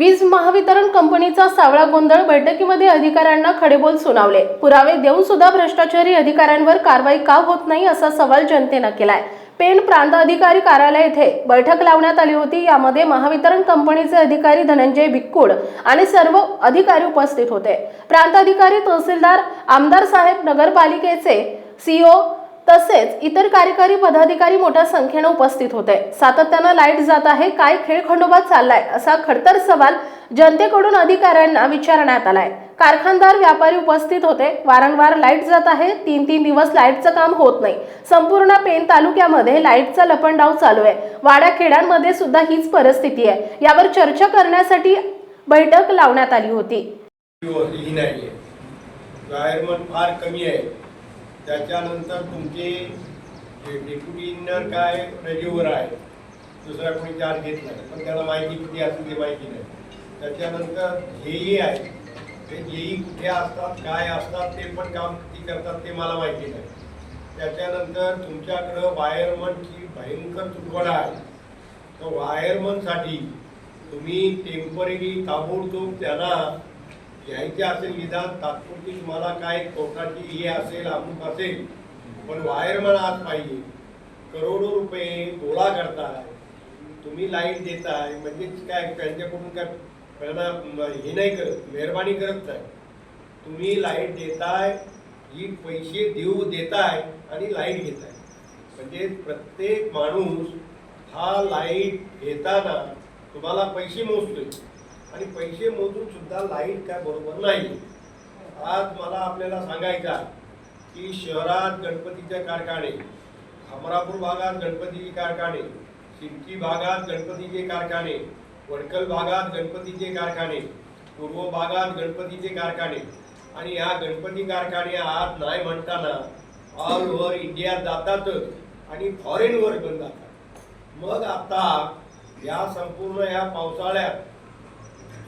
वीज महावितरण कंपनीचा सावळा गोंधळ बैठकीमध्ये अधिकाऱ्यांना खडेबोल सुनावले. पुरावे देऊन सुद्धा भ्रष्टाचारी अधिकाऱ्यांवर कारवाई का होत नाही असा सवाल जनतेनं केलाय. पेण प्रांत अधिकारी कार्यालय येथे बैठक लावण्यात आली होती. यामध्ये महावितरण कंपनीचे अधिकारी धनंजय भिक्कुड आणि सर्व अधिकारी उपस्थित होते. प्रांत अधिकारी तहसीलदार आमदार साहेब नगरपालिकेचे सीओ तसेच इतर कार्यकारी पदाधिकारी मोठ्या संख्येने उपस्थित होते. सातत्यानं लाइट जात आहे काय खेळ खंडोबा चाललाय असा खडतर सवाल जनतेकडून अधिकाऱ्यांना विचारण्यात आलाय. कारखानदार व्यापारी उपस्थित होते वारंवार लाइट जात आहे तीन तीन दिवस लाईटचं काम होत नाही. संपूर्ण पेन तालुक्यामध्ये लाईटचा लपंडाव चालू आहे. वाड्या खेड्यांमध्ये सुद्धा हीच परिस्थिती आहे. यावर चर्चा करण्यासाठी बैठक लावण्यात आली होती. फार कमी आहे. त्याच्यानंतर तुमचे डेप्युटी इंजिनियर काय रजेवर आहे दुसरा कोणी चार्ज घेत नाही. पण त्याला माहिती किती असेल ते माहिती नाही. त्याच्यानंतर हेही आहे. ते हेही कुठे असतात काय असतात ते पण काम किती करतात ते मला माहिती नाही. त्याच्यानंतर तुमच्याकडं वायरमनची भयंकर तुटवडा आहे. तर वायरमनसाठी तुम्ही टेंपररी ताबडतोब त्यांना घ्यायचे असेल निदान तात्पुरती तुम्हाला काय कोर्टाची हे असेल अमुक असेल पण वायरमन आज पाहिजे. करोडो रुपये गोळा करताय तुम्ही लाइट देताय म्हणजेच काय त्यांच्याकडून काय त्यांना हे नाही करत मेहरबानी करत नाही. तुम्ही लाइट देताय ही पैसे देऊ देताय आणि लाइट घेताय. म्हणजे प्रत्येक माणूस हा लाइट घेताना तुम्हाला पैसे मोजतोय. आणि पैसे मोजून सुद्धा लाइट काय बरोबर नाही. आज मला आपल्याला सांगायचा की शहरात गणपतीचे कारखाने अमरापूर भागात गणपतीचे कारखाने सिडकी भागात गणपतीचे कारखाने वडकल भागात गणपतीचे कारखाने पूर्व भागात गणपतीचे कारखाने आणि ह्या गणपती कारखाने आज नाही म्हणताना ऑल ओव्हर इंडिया जातातच आणि फॉरेनवर पण जातात मग आता या संपूर्ण या पावसाळ्यात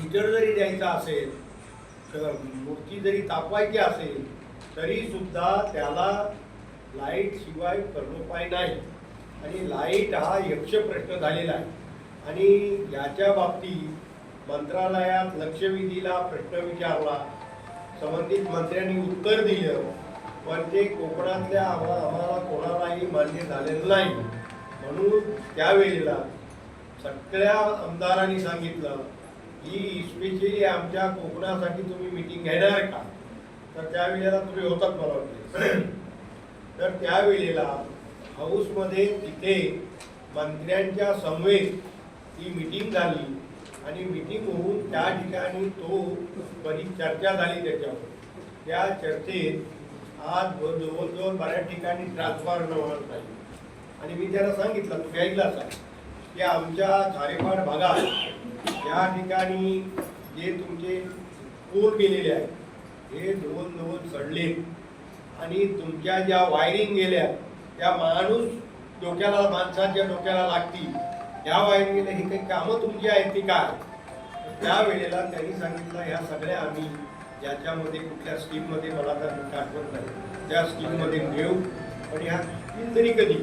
हीटर जरी द्यायचा असेल तर मूर्ती जरी तापवायची असेल तरी सुद्धा त्याला लाइट शिवाय कर्णोपाय नाही. आणि लाइट हा यक्ष प्रश्न झालेला आहे. आणि याच्या बाबतीत मंत्रालयात लक्षवेधीला प्रश्न विचारला. संबंधित मंत्र्यांनी उत्तर दिलं पण ते कोकणातल्या आम्हा- आम्हाला कोणालाही मान्य झालेलं नाही. म्हणून त्यावेळेला सगळ्या आमदारांनी सांगितलं ही स्पेशली आमच्या कोकणासाठी तुम्ही मिटिंग घेणार का? तर त्यावेळेला तुम्ही होतात मला वाटते. तर त्यावेळेला हाऊसमध्ये तिथे मंत्र्यांच्या समवेत ही मिटिंग झाली आणि मिटिंग होऊन त्या ठिकाणी तो बरी चर्चा झाली त्याच्यावर. त्या चर्चेत आज जवळजवळ बऱ्याच ठिकाणी ट्रान्सफॉर्म होणार नाही. आणि मी त्याला सांगितलं तू घ्यायला सांग की आमच्या झारेपाड भागात या ठिकाणी जे तुमचे पूर गेलेले आहेत हे दोन दोन चढले आणि तुमच्या ज्या वायरिंग गेल्या त्या माणूस डोक्याला माणसाच्या डोक्याला लागतील. या वायरिंगला ही काही कामं तुमची आहेत ती काय? त्यावेळेला त्यांनी सांगितलं ह्या सगळ्या आम्ही ज्याच्यामध्ये कुठल्या स्कीममध्ये मला तर आठवत नाही. त्या स्कीममध्ये घेऊ पण ह्या तरी कधी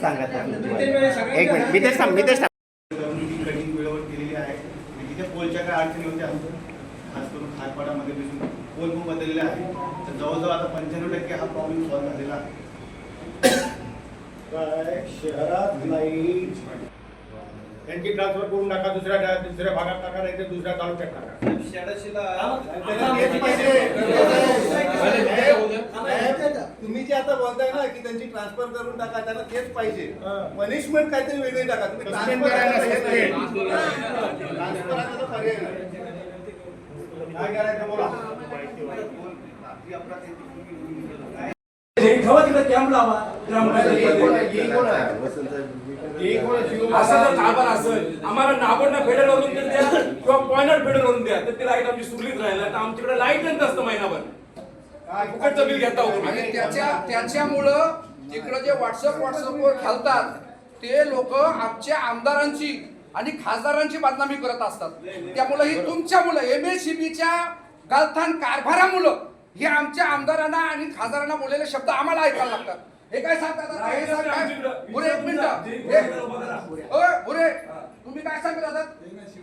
सांगा एक मिनिट मितेश थांब मितेश थांब. डब्ल्यूडी कटिंग वेळेवर केलेली आहे. आणि तिथे पोलच्या काय अडचणी होत्या खास करून खारपाडामध्ये पोल पण बदललेला आहे तर जवळजवळ आता पंच्याण्णव टक्के हा प्रॉब्लेम सॉल्व्ह झालेला आहे. काय शहरात लाइट त्यांची ट्रान्सफर करून टाका दुसऱ्या दुसऱ्या भागात टाका नाही तर दुसऱ्या तालुक्यात टाका. तुम्ही जे आता बोलताय ना की त्यांची ट्रान्सफर करून टाका त्यांना तेच पाहिजे. पनिशमेंट काहीतरी वेगळी टाका. तुम्ही त्याचा पर्याय नाही. काय करायचं बोला. रात्री अपराध येते. ठेवा तिकडे कॅम्प लावा. असं जर असेल आम्हाला नागोडना फेडर वरून तर द्या किंवा पॉइंटर फेडर वरून द्या. तर ती लाइट आमची सुरळीत राहिला तर आमच्याकडे लाइट नसतं महिनाभर? फुकटचं बिल घेता हो तुम्ही. आणि त्याच्या त्याच्यामुळं तिकडं जे व्हॉट्सअप व्हॉट्सअपवर घालतात ते लोक आमच्या आमदारांची आणि खासदारांची बदनामी करत असतात. त्यामुळे ही तुमच्यामुळं एम एस सी बीच्या गालथान कारभारामुळं हे आमच्या आमदारांना आणि खासदारांना बोललेले शब्द आम्हाला ऐकायला लागतात. हे काय सांगतात एक मिनिट हे- पुरे तुम्ही काय सांगत आहात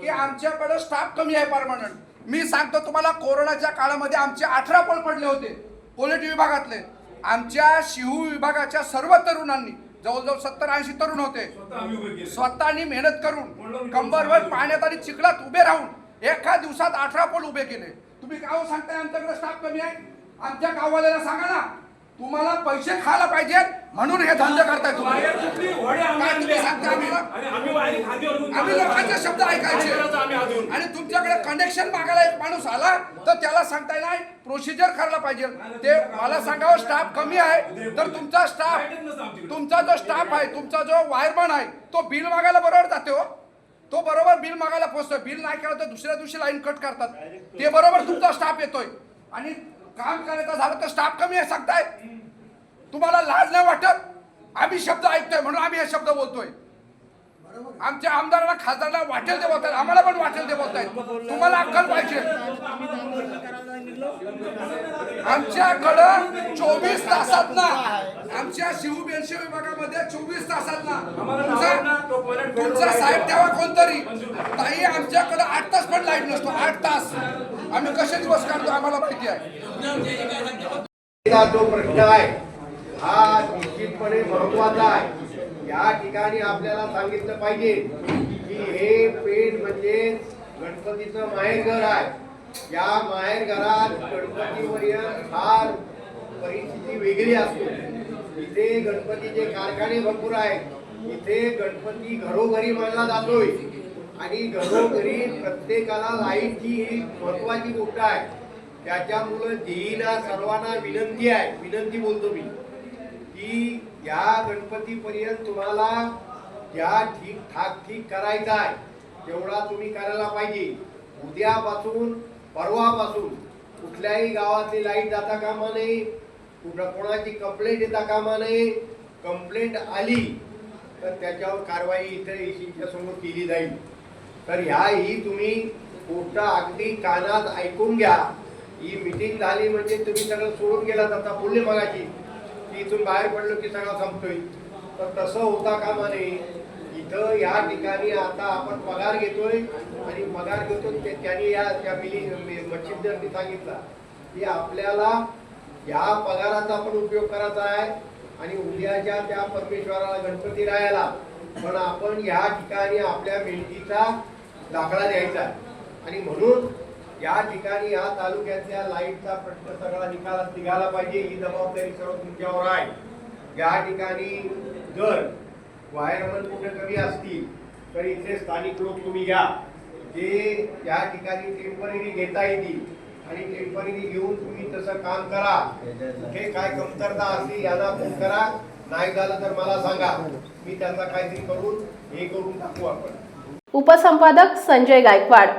की आमच्याकडे स्टाफ कमी आहे परमानंट मी सांगतो तुम्हाला कोरोनाच्या काळामध्ये आमचे अठरा पळ पडले होते पोलिट विभागातले. आमच्या शिहू विभागाच्या सर्व तरुणांनी जवळजवळ सत्तर ऐंशी तरुण होते. स्वतःनी मेहनत करून कंबरवर पाण्यात आणि चिखलात उभे राहून एका दिवसात अठरा पोल उभे केले. तुम्ही गाव सांगताय आमच्याकडे स्टाफ कमी आहे? आमच्या गाववाल्याला सांगा ना तुम्हाला पैसे खायला पाहिजे म्हणून हे धंदे करताय तुम्ही. काय सांगता आम्हाला? आम्ही लोकांचे शब्द काय ऐकायचे. आणि तुमच्याकडे कनेक्शन मागायला एक माणूस आला तर त्याला सांगता येणार प्रोसिजर करायला पाहिजे. ते मला सांगावं स्टाफ कमी आहे. तर तुमचा स्टाफ. तुमचा जो स्टाफ आहे तुमचा जो वायरमन आहे तो बिल मागायला बरोबर जाते हो. तो बरोबर बिल मागायला पोहोचतोय. बिल नाही केलं तर दुसऱ्या दिवशी लाईन कट करतात. ते बरोबर तुमचा स्टाफ येतोय. आणि काम करायचं झालं तर स्टाफ कमी आहे सांगताय. तुम्हाला लाज नाही वाटत? आम्ही शब्द ऐकतोय म्हणून आम्ही हे शब्द बोलतोय. आमच्या आमदारांना खासदारांना वाटेल ते बोलतात आम्हाला पण वाटेल ते बोलतायत. तुम्हाला अक्कल पाहिजे. आमच्याकडं चोवीस तासात ना आमच्या शिव बेनशे विभागामध्ये चोवीस तासात ना तुमचा साहेब तेव्हा कोणतरी. ताई आमच्याकडे आठ तास पण लाइट नसतो. आठ तास. आम्ही कसे दिवस काढतो? आम्हाला माहिती आहे. हा जो प्रश्न आहे हा निश्चितपणे महत्त्वाचा आहे. या ठिकाणी आपल्याला सांगितलं पाहिजे की हे पेठ म्हणजे गणपतीचं माहेरघर आहे. या माहेरघरात गणपतीपर्यंत फार परिस्थिती वेगळी असते. इथे गणपतीचे कारखाने भरपूर आहेत इथे गणपती घरोघरी मानला जातोय. आणि घरोघरी प्रत्येकाला लाईटची ही महत्वाची गोष्ट आहे. त्याच्यामुळं देईना सर्वांना विनंती आहे विनंती बोलतो मी की या गणपतीपर्यंत तुम्हाला ज्या ठीक ठाक ठीक करायचा आहे तेवढा तुम्ही करायला पाहिजे. उद्यापासून परवापासून कुठल्याही गावातली लाइट जाता कामा नये. कुठं कोणाची कंप्लेंट येता कामा नये कंप्लेंट आली तर त्याच्यावर कारवाई इतर एसीच्या समोर केली जाईल. तर ह्या ही तुम्ही गोष्ट अगदी कानात ऐकून घ्या. ही मिटिंग झाली म्हणजे तुम्ही सगळं सोडून गेलात आता बोलले मगाशी. की इथून बाहेर पडलो की सगळं संपतोय. तर तसं होता कामा नये. इथं या ठिकाणी आता आपण पगार घेतोय आणि पगार घेतो ते त्यांनी या त्या मिली मच्छिंदरनी सांगितला. की आपल्याला या पगाराचा आपण उपयोग करायचा आहे. आणि उद्याच्या त्या परमेश्वराला गणपती राहायला. पण आपण या ठिकाणी आपल्या मेहनतीचा दाखला द्यायचा आहे. आणि म्हणून या ठिकाणी या तालुक्यातल्या लाईटचा प्रश्न सगळा निकाला निघाला पाहिजे. ही जबाबदारी सर्व तुमच्यावर आहे. या ठिकाणी जर वायरमन कुठे कमी असतील तर इथे स्थानिक लोक तुम्ही घ्या. जे या ठिकाणी टेंपररी घेता येतील आणि टेंपररी घेऊन तुम्ही तसं काम करा. कुठे काय कमतरता असली याला फोन करा. नाही झालं तर मला सांगा. मी त्याचा काहीतरी करून हे करून टाकू आपण. उपसंपादक संजय गायकवाड.